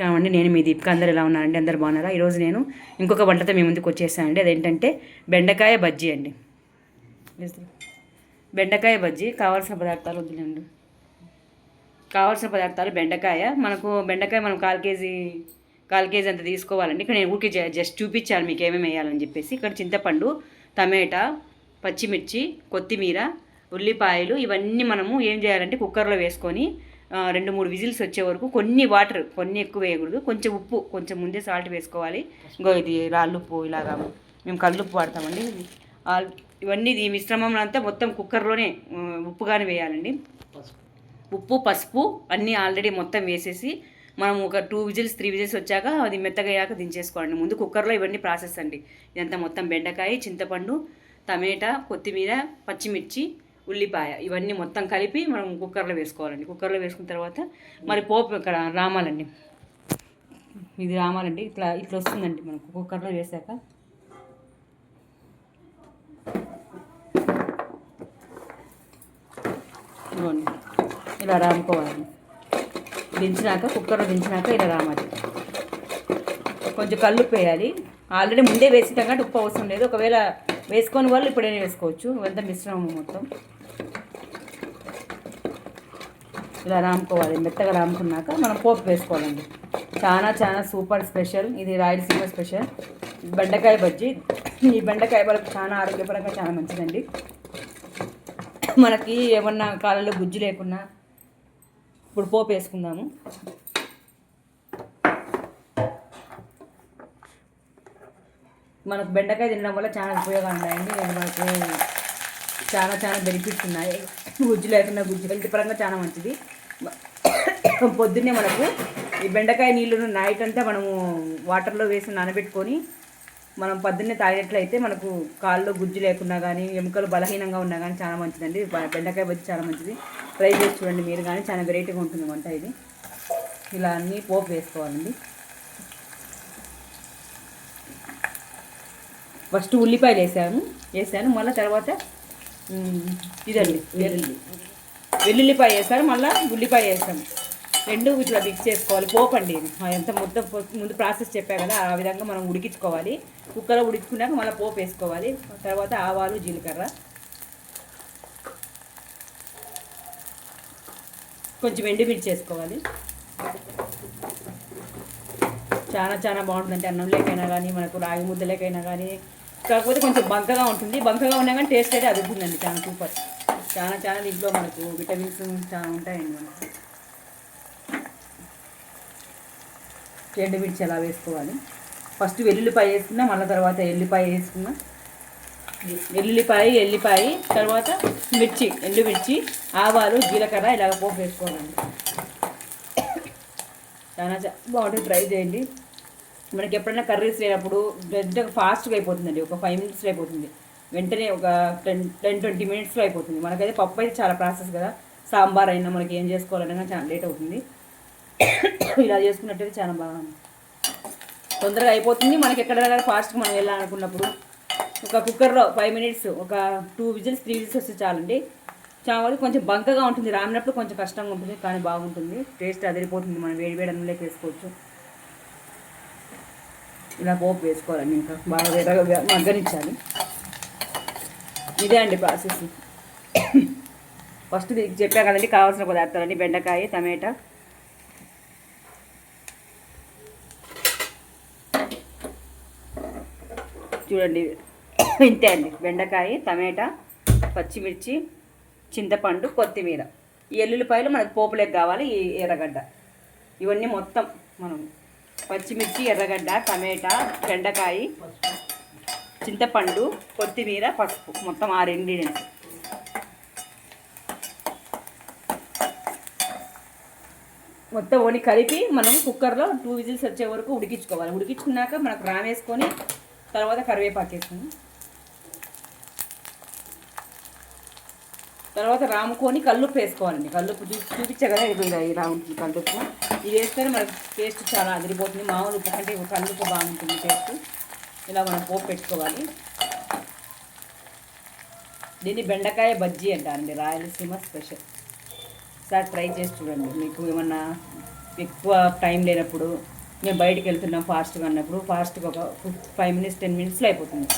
కావండి. నేను మీ దీపిక. అందరు ఎలా ఉన్నారండి? అందరు బాగున్నారా? ఈరోజు నేను ఇంకొక వంటతో మీ ముందుకు వచ్చేసానండి. అదేంటంటే బెండకాయ బజ్జీ అండి. బెండకాయ బజ్జీ కావాల్సిన పదార్థాలు వద్దులేండి. కావాల్సిన పదార్థాలు బెండకాయ. మనకు బెండకాయ మనం కాల్ కేజీ కాల్ కేజీ అంత తీసుకోవాలండి. ఇక్కడ నేను ఊరికి జస్ట్ చూపించాను మీకు ఏమేమి వేయాలని చెప్పేసి. ఇక్కడ చింతపండు టమాటా పచ్చిమిర్చి కొత్తిమీర ఉల్లిపాయలు ఇవన్నీ మనము ఏం చేయాలంటే కుక్కర్లో వేసుకొని రెండు మూడు విజిల్స్ వచ్చే వరకు కొన్ని వాటర్ కొన్ని ఎక్కువ వేయకూడదు. కొంచెం ఉప్పు కొంచెం ముందే సాల్ట్ వేసుకోవాలి. ఇంకో ఇది రాళ్ళుప్పు ఇలాగా మేము కళ్ళుప్పు వాడతామండి. ఇవన్నీ ఈ మిశ్రమం అంతా మొత్తం కుక్కర్లోనే ఉప్పుగానే వేయాలండి. ఉప్పు పసుపు అన్నీ ఆల్రెడీ మొత్తం వేసేసి మనం ఒక టూ విజిల్స్ త్రీ విజిల్స్ వచ్చాక అది మెత్తగయ్యాక దించేసుకోండి ముందు కుక్కర్లో ఇవన్నీ ప్రాసెస్ అండి. ఇదంతా మొత్తం బెండకాయ చింతపండు టమాటా కొత్తిమీర పచ్చిమిర్చి ఉల్లిపాయ ఇవన్నీ మొత్తం కలిపి మనం కుక్కర్లో వేసుకోవాలండి. కుక్కర్లో వేసుకున్న తర్వాత మరి పోపు ఇక్కడ రామాలండి. ఇది రామాలండి. ఇట్లా ఇట్లా వస్తుందండి మనకు కుక్కర్లో వేసాక. ఇలా రాముకోవాలి. దించినాక కుక్కర్లో దించినాక ఇలా రామాలి. కొంచెం కల్లుప్పు వేయాలి. ఆల్రెడీ ముందే కాబట్టి ఉప్పు అవసరం లేదు. ఒకవేళ వేసుకొని వాళ్ళు ఇప్పుడైనా వేసుకోవచ్చు. ఇవంతా మిశ్రమం మొత్తం. ఇలా రాముకోవాలి మెత్తగా రాముకున్నాక మనం పోపు వేసుకోవాలండి. చాలా చాలా సూపర్ స్పెషల్. ఇది రాయలసీమ స్పెషల్. బెండకాయ బజ్జీ. ఈ బెండకాయ బలకు చాలా ఆరోగ్యపరంగా చాలా మంచిదండి. మనకి ఏమన్నా కాళ్ళలో గుజ్జు లేకున్నా ఇప్పుడు పోపు వేసుకుందాము. మనకు బెండకాయ తినడం వల్ల చాలా ఉపయోగాలు ఉన్నాయండి. మనకు చాలా చాలా బెనిఫిట్స్ ఉన్నాయి. గుజ్జు లేకుండా గుజ్జు హెల్త్ పరంగా చాలా మంచిది. పొద్దున్నే మనకు ఈ బెండకాయ నీళ్ళను నైట్ అంతా మనము వాటర్లో వేసి నానబెట్టుకొని మనం పొద్దున్నే తాగినట్లయితే మనకు కాళ్ళలో గుజ్జు లేకున్నా కానీ ఎముకలు బలహీనంగా ఉన్నా కానీ చాలా మంచిదండి. బెండకాయ బజ్జి చాలా మంచిది. ట్రై చేసి చూడండి మీరు కానీ చాలా వెరైటీగా ఉంటుంది వంట ఇది. ఇలా అన్నీ పోపు వేసుకోవాలండి. ఫస్ట్ ఉల్లిపాయలు వేసాను. వేసాను. మళ్ళీ తర్వాత ఇదండి. వెల్లుల్లి వెల్లుల్లిపాయ వేస్తారు మళ్ళీ ఉల్లిపాయ వేస్తాం రెండు ఇట్లా మిక్స్ చేసుకోవాలి. పోపండి అండి ఎంత ముద్ద ముందు ప్రాసెస్ చెప్పా కదా ఆ విధంగా మనం ఉడికించుకోవాలి. కుక్కర్లో ఉడికించుకున్నాక మళ్ళీ పోపు వేసుకోవాలి. తర్వాత ఆవాలు జీలకర్ర. కొంచెం ఎండుమిర్చి వేసుకోవాలి. చాలా చాలా బాగుంటుందంటే అన్నంలోకైనా కానీ మనకు రాగి ముద్దలేకైనా కానీ కాకపోతే కొంచెం బంకగా ఉంటుంది. బంకగా ఉన్నా కానీ టేస్ట్ అయితే అదుగుతుందండి చాలా సూపర్. చాలా చాలా దీంట్లో మనకు విటమిన్స్ చాలా ఉంటాయండి మనకు. ఎండుమిర్చి ఎలా వేసుకోవాలి? ఫస్ట్ వెల్లుల్లిపాయ వేసుకున్నా మళ్ళీ తర్వాత ఎల్లిపాయ వేసుకున్నా వెల్లుల్లిపాయ ఎల్లిపాయ తర్వాత మిర్చి ఎండుమిర్చి ఆవాలు జీలకర్ర ఇలాగ పోపు వేసుకోవాలండి. చాలా బాగుంటుంది. ట్రై చేయండి. మనకి ఎప్పుడైనా కర్రీస్ లేనప్పుడు వెంటనే ఫాస్ట్గా అయిపోతుందండి. ఒక ఫైవ్ మినిట్స్లో అయిపోతుంది. వెంటనే ఒక టెన్ టెన్ ట్వంటీ మినిట్స్లో అయిపోతుంది. మనకైతే పప్పు అయితే చాలా ప్రాసెస్ కదా. సాంబార్ అయినా మనకి ఏం చేసుకోవాలన్నా చాలా లేట్ అవుతుంది. ఇలా చేసుకున్నట్టయితే చాలా బాగా తొందరగా అయిపోతుంది. మనకి ఎక్కడ ఫాస్ట్గా మనం వెళ్ళాలనుకున్నప్పుడు ఒక కుక్కర్లో ఫైవ్ మినిట్స్ ఒక టూ విజిల్స్ త్రీ విజిల్స్ వస్తే చాలండి. చాలా కొంచెం బంకగా ఉంటుంది. రామినప్పుడు కొంచెం కష్టంగా ఉంటుంది కానీ బాగుంటుంది. టేస్ట్ అదిరిపోతుంది. మనం వేడి వేడి అన్నంలోకి వేసుకోవచ్చు. ఇలా పోపు వేసుకోవాలండి ఇంకా. బాగా వేరగా మగ్గనిచ్చాలి. ఇదే అండి ప్రాసెస్ ఫస్ట్ మీకు చెప్పా కదండి కావాల్సిన పదార్థాలండి బెండకాయ టమాటా. చూడండి ఇంతే అండి. బెండకాయ టమాటా పచ్చిమిర్చి చింతపండు కొత్తిమీర. ఈ ఎల్లుల్లిపాయలు మనకు పోపులకు కావాలి ఈ ఎర్రగడ్డ. ఇవన్నీ మొత్తం మనం పచ్చిమిర్చి ఎర్రగడ్డ టమాటా బెండకాయ చింతపండు కొత్తిమీర పసుపు. మొత్తం ఆరు ఇంగ్రీడియంట్స్. మొత్తం ఓని కలిపి మనం కుక్కర్లో టూ విజిల్స్ వచ్చే వరకు ఉడికించుకోవాలి. ఉడికించుకున్నాక మనకు రామేసుకొని తర్వాత కరివేపాకు వేసుకుని తర్వాత రాముకొని కల్లుప్పు వేసుకోవాలండి. కల్లుప్పు చూ చూపించా కదా అయిపోయింది రాముకి కల్లుప్పు. ఇది వేస్తేనే మనకు టేస్ట్ చాలా అదిరిపోతుంది. మామూలు ఉప్పు కంటే కల్లుప్పు బాగుంటుంది టేస్ట్. ఇలా మనం పోపు పెట్టుకోవాలి. దీన్ని బెండకాయ బజ్జీ అంటారండి రాయలసీమ స్పెషల్. సార్ ట్రై చేసి చూడండి. మీకు ఏమన్నా ఎక్కువ టైం లేనప్పుడు మేము బయటికి వెళ్తున్నాం ఫాస్ట్గా అన్నప్పుడు ఫాస్ట్గా ఒక ఫైవ్ మినిట్స్ టెన్ మినిట్స్లో అయిపోతుంది.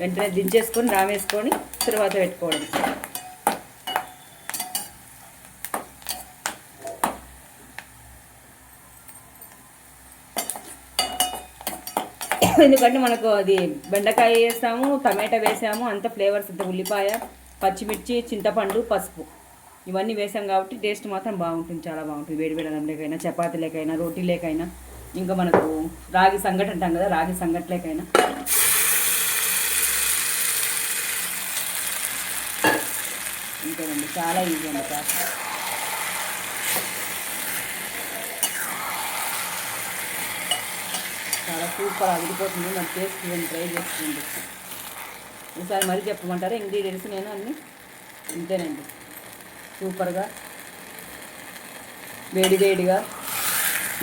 వెంటనే దించేసుకొని రామేసుకొని తర్వాత పెట్టుకోవడం. ఎందుకంటే మనకు అది బెండకాయ వేసాము టమాటా వేసాము అంత ఫ్లేవర్స్ అంత ఉల్లిపాయ పచ్చిమిర్చి చింతపండు పసుపు. ఇవన్నీ వేసాం కాబట్టి టేస్ట్ మాత్రం బాగుంటుంది చాలా బాగుంటుంది. వేడి వేడి అన్నంలేకైనా చపాతీ లేకైనా రోటీ లేకైనా ఇంకా మనకు రాగి సంగటి అంటాం కదా రాగి సంగట్లేకైనా. ఇంకేనండి చాలా ఈజీ అండి ప్రాసెస్ చాలా సూపర్ అదిరిపోతుంది. మన టేస్ట్ నేను ట్రై చేస్తుంది ఈసారి మరీ చెప్పమంటారా? ఇంగ్రీడియంట్స్ నేను అన్నీ ఇంతేనండి. సూపర్గా వేడి వేడిగా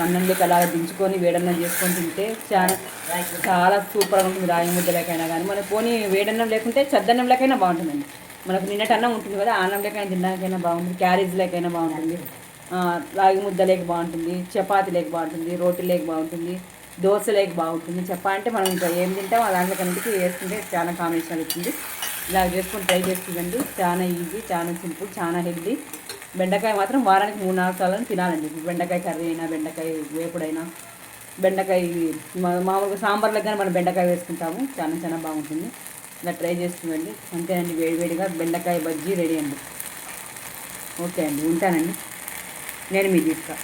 అన్నంలోకి అలా దించుకొని వేడన్నం చేసుకొని తింటే చాలా చాలా సూపర్గా ఉంటుంది. రాగి ముద్దలేకైనా కానీ మన పోనీ వేడన్నం లేకుంటే చద్దన్నం లేకైనా బాగుంటుందండి. మనకు నిన్నటి అన్నం ఉంటుంది కదా అన్నం లేకైనా తినడానికైనా బాగుంటుంది. క్యారేజ్ లేకైనా బాగుంటుంది. రాగి ముద్ద లేక బాగుంటుంది. చపాతీ లేక బాగుంటుంది. రోటీ లేక బాగుంటుంది. దోశ లేక బాగుంటుంది. చెప్పాలంటే మనం ఇంకా ఏం తింటాం ఆ దాంట్లో కన్నిటికీ వేసుకుంటే చాలా కాంబినేషన్ అవుతుంది ఇలా చేసుకొని ట్రై చేసుకుందండి చాలా ఈజీ చాలా సింపుల్ చాలా హెల్దీ బెండకాయ మాత్రం వారానికి మూడు నాలుగు సార్లు తినాలండి. బెండకాయ కర్రీ అయినా బెండకాయ వేపుడైనా బెండకాయ మా- మామూలుగా సాంబార్లో కానీ మనం బెండకాయ వేసుకుంటాము. చాలా చాలా బాగుంటుంది. ఇలా ట్రై చేస్తుందండి అంతేనండి వేడివేడిగా బెండకాయ బజ్జీ రెడీ అండి. ఓకే అండి ఉంటానండి. నేను మీ తీసుకా